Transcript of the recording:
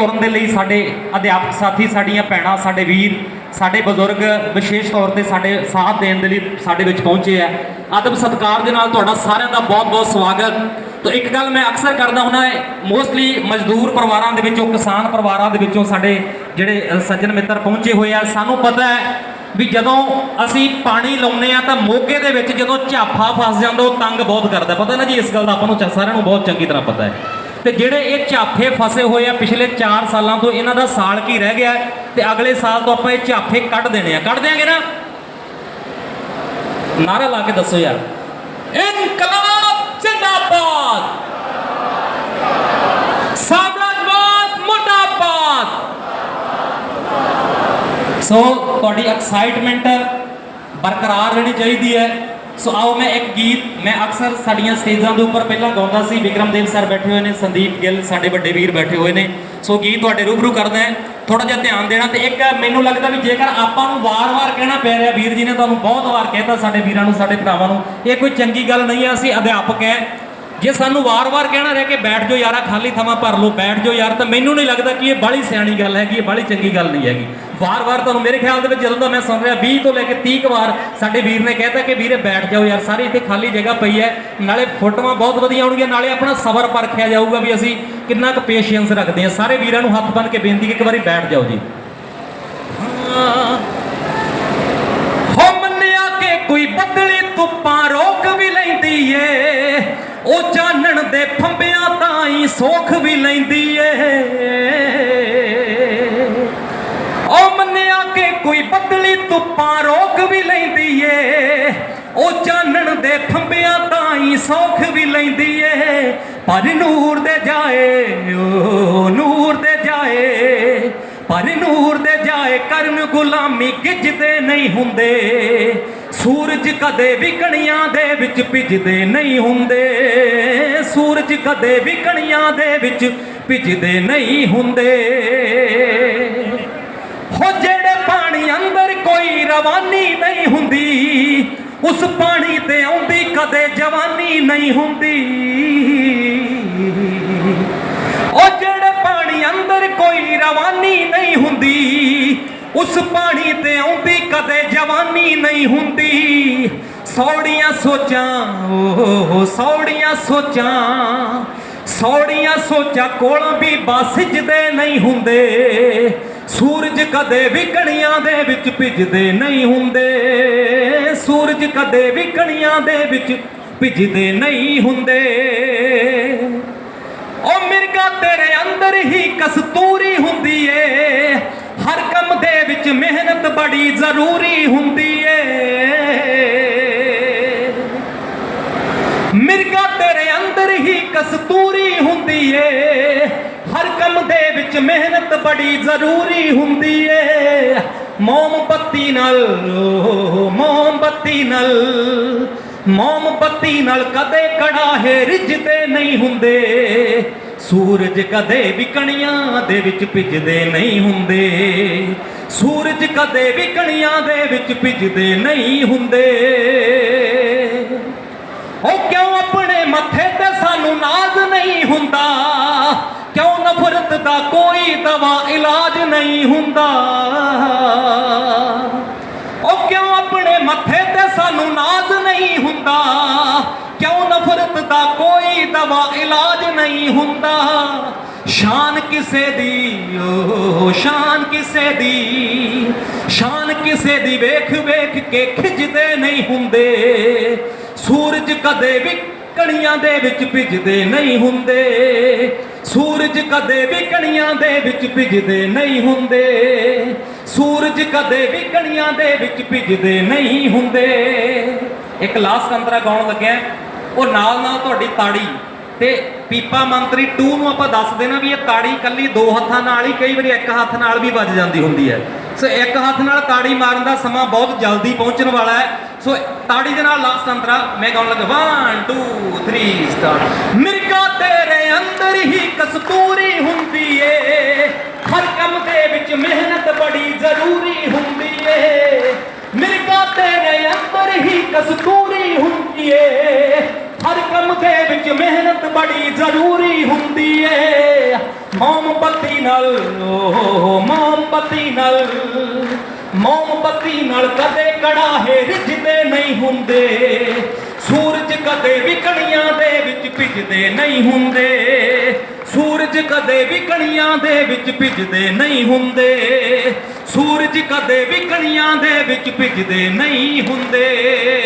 ਤੁਰਨ ਦੇ ਲਈ ਸਾਡੇ ਅਧਿਆਪਕ ਸਾਥੀ, ਸਾਡੀਆਂ ਭੈਣਾਂ, ਸਾਡੇ ਵੀਰ, ਸਾਡੇ ਬਜ਼ੁਰਗ ਵਿਸ਼ੇਸ਼ ਤੌਰ ਤੇ ਸਾਡੇ ਸਾਥ ਦੇਣ ਦੇ ਲਈ ਸਾਡੇ ਵਿੱਚ ਪਹੁੰਚੇ ਆ। ਆਦਮ ਸਤਿਕਾਰ ਦੇ ਨਾਲ ਤੁਹਾਡਾ ਸਾਰਿਆਂ ਦਾ ਬਹੁਤ-ਬਹੁਤ ਸਵਾਗਤ। ਤਾਂ ਇੱਕ ਗੱਲ ਮੈਂ ਅਕਸਰ ਕਰਦਾ ਹੁੰਦਾ ਹੈ ਮੋਸਟਲੀ ਮਜ਼ਦੂਰ ਪਰਿਵਾਰਾਂ ਦੇ ਵਿੱਚੋਂ, ਕਿਸਾਨ ਪਰਿਵਾਰਾਂ ਦੇ ਵਿੱਚੋਂ ਸਾਡੇ ਜਿਹੜੇ ਸੱਜਣ ਮਿੱਤਰ ਪਹੁੰਚੇ ਹੋਏ ਆ। ਸਾਨੂੰ ਪਤਾ ਹੈ ਵੀ ਜਦੋਂ ਅਸੀਂ ਪਾਣੀ ਲਾਉਨੇ ਆ ਤਾਂ ਮੋਗੇ ਦੇ ਵਿੱਚ ਜਦੋਂ ਝਾਫਾ ਫਸ ਜਾਂਦਾ, ਉਹ ਤੰਗ ਬਹੁਤ ਕਰਦਾ ਪਤਾ ਨਾ ਜੀ, ਇਸ ਗੱਲ ਦਾ ਆਪਾਂ ਨੂੰ ਸਾਰਿਆਂ ਨੂੰ ਬਹੁਤ ਚੰਗੀ ਤਰ੍ਹਾਂ ਪਤਾ ਹੈ। ਤੇ ਜਿਹੜੇ ਇਹ ਝਾਫੇ ਫਸੇ ਹੋਏ ਆ ਪਿਛਲੇ 4 ਸਾਲਾਂ ਤੋਂ, ਇਹਨਾਂ ਦਾ ਸਾਲ ਕੀ ਰਹਿ ਗਿਆ ਹੈ? ਤੇ ਅਗਲੇ ਸਾਲ ਤੋਂ ਆਪਾਂ ਇਹ ਝਾਫੇ ਕੱਢ ਦੇਣੇ ਆ। ਕੱਢ ਦਿਆਂਗੇ ਨਾ? ਨਾਰਾ ਲਾ ਕੇ ਦੱਸੋ ਯਾਰ। ਇਨਕਲਾਬ ਜ਼ਿੰਦਾਬਾਦ! ਸਾਮਰਾਜਵਾਦ ਮੁਰਦਾਬਾਦ! ਸੋ ਤੁਹਾਡੀ ਐਕਸਾਈਟਮੈਂਟ ਬਰਕਰਾਰ ਰਹਿਣੀ ਚਾਹੀਦੀ ਹੈ। ਸੋ ਆਓ ਮੈਂ ਇੱਕ ਗੀਤ ਮੈਂ ਅਕਸਰ ਸਾਡੀਆਂ ਸਟੇਜਾਂ ਦੇ ਉੱਪਰ ਪਹਿਲਾਂ ਗਾਉਂਦਾ ਸੀ ਵਿਕਰਮਦੇਵ ਸਰ ਬੈਠੇ ਹੋਏ ਨੇ ਸੰਦੀਪ ਗਿੱਲ ਸਾਡੇ ਵੱਡੇ ਵੀਰ ਬੈਠੇ ਹੋਏ ਨੇ ਸੋ ਗੀਤ ਤੁਹਾਡੇ ਰੂਬਰੂ ਕਰਦਾ ਹੈ ਥੋੜਾ ਜਿਹਾ ਧਿਆਨ ਦੇਣਾ ਤੇ ਇੱਕ ਮੈਨੂੰ ਲੱਗਦਾ ਵੀ ਜੇਕਰ ਆਪਾਂ ਨੂੰ ਵਾਰ-ਵਾਰ ਕਹਿਣਾ ਪੈ ਰਿਹਾ ਵੀਰ ਜੀ ਨੇ ਤੁਹਾਨੂੰ ਬਹੁਤ ਵਾਰ ਕਹਿਤਾ ਸਾਡੇ ਵੀਰਾਂ ਨੂੰ ਸਾਡੇ ਭਰਾਵਾਂ ਨੂੰ ਇਹ ਕੋਈ ਚੰਗੀ ਗੱਲ ਨਹੀਂ ਹੈ ਅਸੀਂ ਅਧਿਆਪਕ ਹੈ ਜੇ ਸਾਨੂੰ ਵਾਰ-ਵਾਰ ਕਹਿਣਾ ਰਿਹਾ ਕਿ ਬੈਠ ਜਾਓ ਯਾਰਾ, ਖਾਲੀ ਥਾਵਾਂ ਭਰ ਲਓ, ਬੈਠ ਜਾਓ ਯਾਰ, ਤਾਂ ਮੈਨੂੰ ਨਹੀਂ ਲੱਗਦਾ ਕਿ ਇਹ ਬਾਹਲੀ ਸਿਆਣੀ ਗੱਲ ਹੈਗੀ, ਇਹ ਬਾਹਲੀ ਚੰਗੀ ਗੱਲ ਨਹੀਂ ਹੈਗੀ। ਵਾਰ-ਵਾਰ ਤੁਹਾਨੂੰ ਮੇਰੇ ਖਿਆਲ ਦੇ ਵਿੱਚ ਜਦੋਂ ਦਾ ਮੈਂ ਸੁਣ ਰਿਹਾ 20 ਤੋਂ ਲੈ ਕੇ 30 ਕੁ ਵਾਰ ਸਾਡੇ ਵੀਰ ਨੇ ਕਹਿਤਾ ਕਿ ਵੀਰੇ ਬੈਠ ਜਾਓ ਯਾਰ, ਸਾਰੀ ਇੱਥੇ ਖਾਲੀ ਜਗ੍ਹਾ ਪਈ ਹੈ, ਨਾਲੇ ਫੋਟੋਆਂ ਬਹੁਤ ਵਧੀਆ ਆਉਣਗੀਆਂ, ਨਾਲੇ ਆਪਣਾ ਸਬਰ ਪਰਖਿਆ ਜਾਊਗਾ ਵੀ ਅਸੀਂ ਕਿੰਨਾ ਕੁ ਪੇਸ਼ੈਂਸ ਰੱਖਦੇ ਹਾਂ। ਸਾਰੇ ਵੀਰਾਂ ਨੂੰ ਹੱਥ ਬੰਨ ਕੇ ਬੇਨਤੀ ਕਿ ਇੱਕ ਵਾਰੀ ਬੈਠ ਜਾਓ ਜੀ। ਹੋ ਉਹ ਚਾਨਣ ਦੇ ਫੰਬਿਆਂ ਤਾਈ ਹੀ ਸੋਖ ਵੀ ਲੈਂਦੀ ਏ। ਉਹ ਮੰਨਿਆ ਕਿ ਕੋਈ ਬੱਦਲੀ ਧੁੱਪਾਂ ਰੋਕ ਵੀ ਲੈਂਦੀ ਏ। ਉਹ ਚਾਨਣ ਦੇ ਫੰਬਿਆਂ ਤਾਈ ਹੀ ਸੋਖ ਵੀ ਲੈਂਦੀ ਏ। ਪਰ ਨੂਰ ਦੇ ਜਾਏ, ਓ ਨੂਰ ਦੇ ਜਾਏ। ਪਰ ਨੂਰ ਦੇ ਜਾਏ ਕਰਨ ਗੁਲਾਮੀ ਗਿੱਜਦੇ ਨਹੀਂ ਹੁੰਦੇ। ਸੂਰਜ ਕਦੇ ਵੀ ਕਣੀਆਂ ਦੇ ਵਿੱਚ ਭਿੱਜਦੇ ਨਹੀਂ ਹੁੰਦੇ। ਸੂਰਜ ਕਦੇ ਵੀ ਕਣੀਆਂ ਦੇ ਵਿੱਚ ਭਿੱਜਦੇ ਨਹੀਂ ਹੁੰਦੇ। ਹੋ ਜਿਹੜੇ ਪਾਣੀ ਅੰਦਰ ਕੋਈ ਰਵਾਨੀ ਨਹੀਂ ਹੁੰਦੀ, ਉਸ ਪਾਣੀ ਤੇ ਆਉਂਦੀ ਕਦੇ ਜਵਾਨੀ ਨਹੀਂ ਹੁੰਦੀ। ਉਹ ਜਿਹੜੇ ਪਾਣੀ ਅੰਦਰ ਕੋਈ ਰਵਾਨੀ ਨਹੀਂ ਹੁੰਦੀ ਉਸ ਪਾਣੀ ਤੇ ਆਉਂਦੀ ਕਦੇ ਜਵਾਨੀ ਨਹੀਂ ਹੁੰਦੀ। ਸੌੜੀਆਂ ਸੋਚਾਂ ਓ ਸੌੜੀਆਂ ਸੋਚਾਂ ਸੌੜੀਆਂ ਸੋਚਾਂ ਕੋਲ ਵੀ ਬਸਿਜਦੇ ਨਹੀਂ ਹੁੰਦੇ। ਸੂਰਜ ਕਦੇ ਵੀ ਕਣੀਆਂ ਦੇ ਵਿੱਚ ਭਿੱਜਦੇ ਨਹੀਂ ਹੁੰਦੇ। ਸੂਰਜ ਕਦੇ ਵੀ ਕਣੀਆਂ ਦੇ ਵਿੱਚ ਭਿੱਜਦੇ ਨਹੀਂ ਹੁੰਦੇ। ਉਹ ਮਿਰਗਾ, ਤੇਰੇ ਅੰਦਰ ਹੀ ਕਸਤੂਰੀ ਹੁੰਦੀ ਏ ਹਰ ਕੰਮ ਦੇ ਵਿੱਚ ਮਿਹਨਤ ਬੜੀ ਜ਼ਰੂਰੀ ਹੁੰਦੀ ਏ। ਮਿਰਗਾ ਤੇਰੇ ਅੰਦਰ ਹੀ ਕਸਤੂਰੀ ਹੁੰਦੀ ਏ। ਹਰ ਕੰਮ ਦੇ ਵਿੱਚ ਮਿਹਨਤ ਬੜੀ ਜ਼ਰੂਰੀ ਹੁੰਦੀ ਏ। ਮੋਮਬੱਤੀ ਨਾਲ ਮੋਮਬੱਤੀ ਨਾਲ ਮੋਮਬੱਤੀ ਨਾਲ ਕਦੇ ਕੜਾਹੇ ਰਿੱਝਦੇ ਨਹੀਂ ਹੁੰਦੇ। ਸੂਰਜ ਕਦੇ ਵੀ ਕਣੀਆਂ ਦੇ ਵਿੱਚ ਭਿੱਜਦੇ ਨਹੀਂ ਹੁੰਦੇ। ਸੂਰਜ ਕਦੇ ਵੀ ਕਣੀਆਂ ਦੇ ਵਿੱਚ ਭਿੱਜਦੇ ਨਹੀਂ ਹੁੰਦੇ। ਉਹ ਕਿਉਂ ਆਪਣੇ ਮੱਥੇ ਤੇ ਸਾਨੂੰ ਨਾਜ਼ ਨਹੀਂ ਹੁੰਦਾ? ਕਿਉਂ ਨਫ਼ਰਤ ਦਾ ਕੋਈ ਦਵਾ ਇਲਾਜ ਨਹੀਂ ਹੁੰਦਾ? ਉਹ ਕਿਉਂ ਆਪਣੇ ਮੱਥੇ ਤੇ ਸਾਨੂੰ ਨਾਜ਼ ਨਹੀਂ ਹੁੰਦਾ? ਕਿਉਂ ਨਫ਼ਰਤ ਦਾ ਕੋਈ ਦਵਾ ਇਲਾਜ ਨਹੀਂ ਹੁੰਦਾ? ਸ਼ਾਨ ਕਿਸੇ ਦੀ, ਓ ਸ਼ਾਨ ਕਿਸੇ ਦੀ, ਸ਼ਾਨ ਕਿਸੇ ਦੀ ਵੇਖ ਵੇਖ ਕੇ ਖਿਜਦੇ ਨਹੀਂ ਹੁੰਦੇ। ਸੂਰਜ ਕਦੇ ਵੀ ਕਣੀਆਂ ਦੇ ਵਿੱਚ ਭਿੱਜਦੇ ਨਹੀਂ ਹੁੰਦੇ। ਸੂਰਜ ਕਦੇ ਵੀ ਕਣੀਆਂ ਦੇ ਵਿੱਚ ਭਿੱਜਦੇ ਨਹੀਂ ਹੁੰਦੇ। ਸੂਰਜ ਕਦੇ ਵੀ ਕਣੀਆਂ ਦੇ ਵਿੱਚ ਭਿੱਜਦੇ ਨਹੀਂ ਹੁੰਦੇ। ਇੱਕ ਲਾਸਟ ਅੰਤਰਾ ਗਾਉਣ ਲੱਗਿਆ। ਉਹ ਨਾਲ ਨਾਲ ਤੁਹਾਡੀ ਤਾੜੀ। ਤੇ ਪੀਪਾ ਮੰਤਰੀ 2 ਨੂੰ ਆਪਾਂ ਦੱਸ ਦੇਣਾ ਵੀ ਇਹ ਤਾੜੀ ਕੱਲੀ ਦੋ ਹੱਥਾਂ ਨਾਲ ਹੀ, ਕਈ ਵਾਰੀ ਇੱਕ ਹੱਥ ਨਾਲ ਵੀ ਵੱਜ ਜਾਂਦੀ ਹੁੰਦੀ ਹੈ। ਸੋ ਇੱਕ ਹੱਥ ਨਾਲ ਤਾੜੀ ਮਾਰਨ ਦਾ ਸਮਾਂ ਬਹੁਤ ਜਲਦੀ ਪਹੁੰਚਣ ਵਾਲਾ ਹੈ। ਸੋ ਤਾੜੀ ਦੇ ਨਾਲ ਲਾਸਟ ਅੰਤਰਾ, ਮੈਂ ਗਾਉਣ ਲੱਗਾ 1 2 3 ਸਟਾਰਟ ਮਿਰਗਾ ਤੇਰੇ ਅੰਦਰ ਹੀ ਕਸਤੂਰੀ ਹੁੰਦੀ ਏ। ਹਰ ਕੰਮ ਦੇ ਵਿੱਚ ਮਿਹਨਤ ਬੜੀ ਜ਼ਰੂਰੀ ਹੁੰਦੀ ਏ। ਮਿਰਗਾ ਤੇਰੇ ਅੰਦਰ ਹੀ ਕਸਤੂਰੀ ਹੁੰਦੀ ਏ ਹਰ ਕੰਮ ਦੇ ਵਿੱਚ ਮਿਹਨਤ ਬੜੀ ਜ਼ਰੂਰੀ ਹੁੰਦੀ ਏ। ਮੋਮਬੱਤੀ ਨਾਲ ਓ ਮੋਮਬੱਤੀ ਨਾਲ ਮੋਮਬੱਤੀ ਨਾਲ ਕਦੇ ਕੜਾਹੇ ਰਿੱਝਦੇ ਨਹੀਂ ਹੁੰਦੇ। ਸੂਰਜ ਕਦੇ ਵੀ ਕਣੀਆਂ ਦੇ ਵਿੱਚ ਭਿੱਜਦੇ ਨਹੀਂ ਹੁੰਦੇ। ਸੂਰਜ ਕਦੇ ਵੀ ਕਣੀਆਂ ਦੇ ਵਿੱਚ ਭਿੱਜਦੇ ਨਹੀਂ ਹੁੰਦੇ। ਸੂਰਜ ਕਦੇ ਵੀ ਕਣੀਆਂ ਦੇ ਵਿੱਚ ਭਿੱਜਦੇ ਨਹੀਂ ਹੁੰਦੇ।